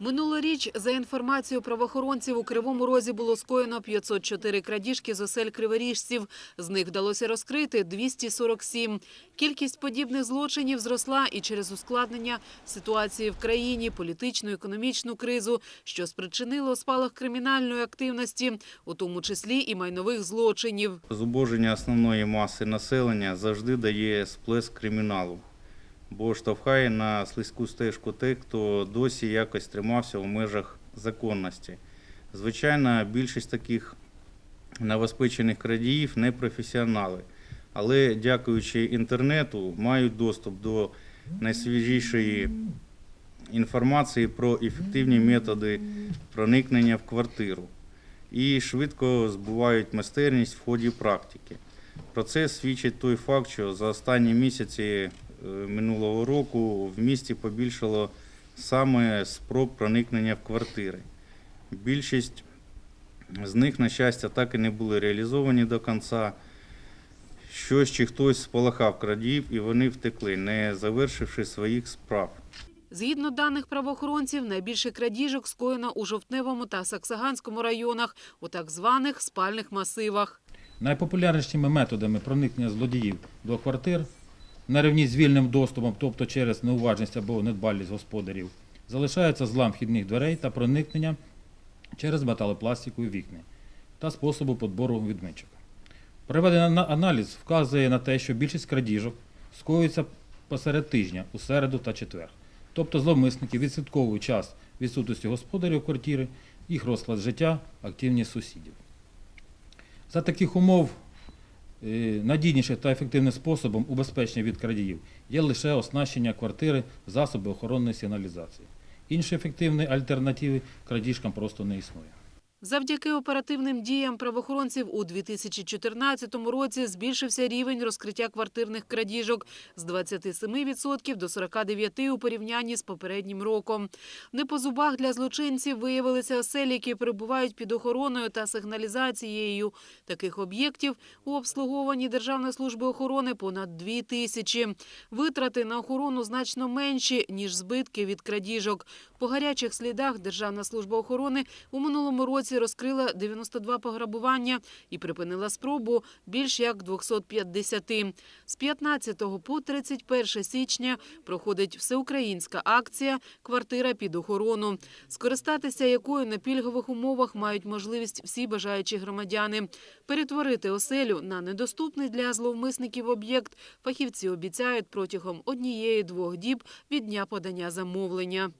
Минулоріч, за інформацією правоохоронців, у Кривому Розі було скоєно 504 крадіжки з осель криворіжців. З них вдалося розкрити 247. Кількість подібних злочинів зросла і через ускладнення ситуації в країні, політичну, економічну кризу, що спричинило спалах кримінальної активності, у тому числі і майнових злочинів. Зубоження основної маси населення завжди дає сплеск криміналу, бо штовхає на слизьку стежку тих, хто досі якось тримався у межах законності. Звичайно, більшість таких новоспечених крадіїв не професіонали, але дякуючи інтернету мають доступ до найсвіжішої інформації про ефективні методи проникнення в квартиру і швидко збувають майстерність в ході практики. Про це свідчить той факт, що за останні місяці минулого року в місті побільшало саме спроб проникнення в квартири. Більшість з них, на щастя, так і не були реалізовані до кінця. Щось чи хтось спалахав крадіїв, і вони втекли, не завершивши своїх справ. Згідно даних правоохоронців, найбільше крадіжок скоєно у Жовтневому та Саксаганському районах, у так званих спальних масивах. Найпопулярнішими методами проникнення злодіїв до квартир на рівні з вільним доступом, тобто через неуважність або недбалість господарів, залишається злам вхідних дверей та проникнення через металопластикові вікна та способу подбору відмичок. Проведений аналіз вказує на те, що більшість крадіжок скоюється посеред тижня, у середу та четвер. Тобто зловмисники відслідковують час відсутності господарів квартири, їх розклад життя, активність сусідів. За таких умов надійнішим та ефективним способом убезпечення від крадіїв є лише оснащення квартири засоби охоронної сигналізації. Інші ефективні альтернативи крадіжкам просто не існує. Завдяки оперативним діям правоохоронців у 2014 році збільшився рівень розкриття квартирних крадіжок з 27% до 49% у порівнянні з попереднім роком. Не по зубах для злочинців виявилися оселі, які перебувають під охороною та сигналізацією. Таких об'єктів у обслуговуванні Державної служби охорони понад 2 тисячі. Витрати на охорону значно менші, ніж збитки від крадіжок. По гарячих слідах Державна служба охорони у минулому році розкрила 92 пограбування і припинила спробу більш як 250. З 15 по 31 січня проходить всеукраїнська акція «Квартира під охорону», скористатися якою на пільгових умовах мають можливість всі бажаючі громадяни. Перетворити оселю на недоступний для зловмисників об'єкт фахівці обіцяють протягом однієї-двох діб від дня подання замовлення.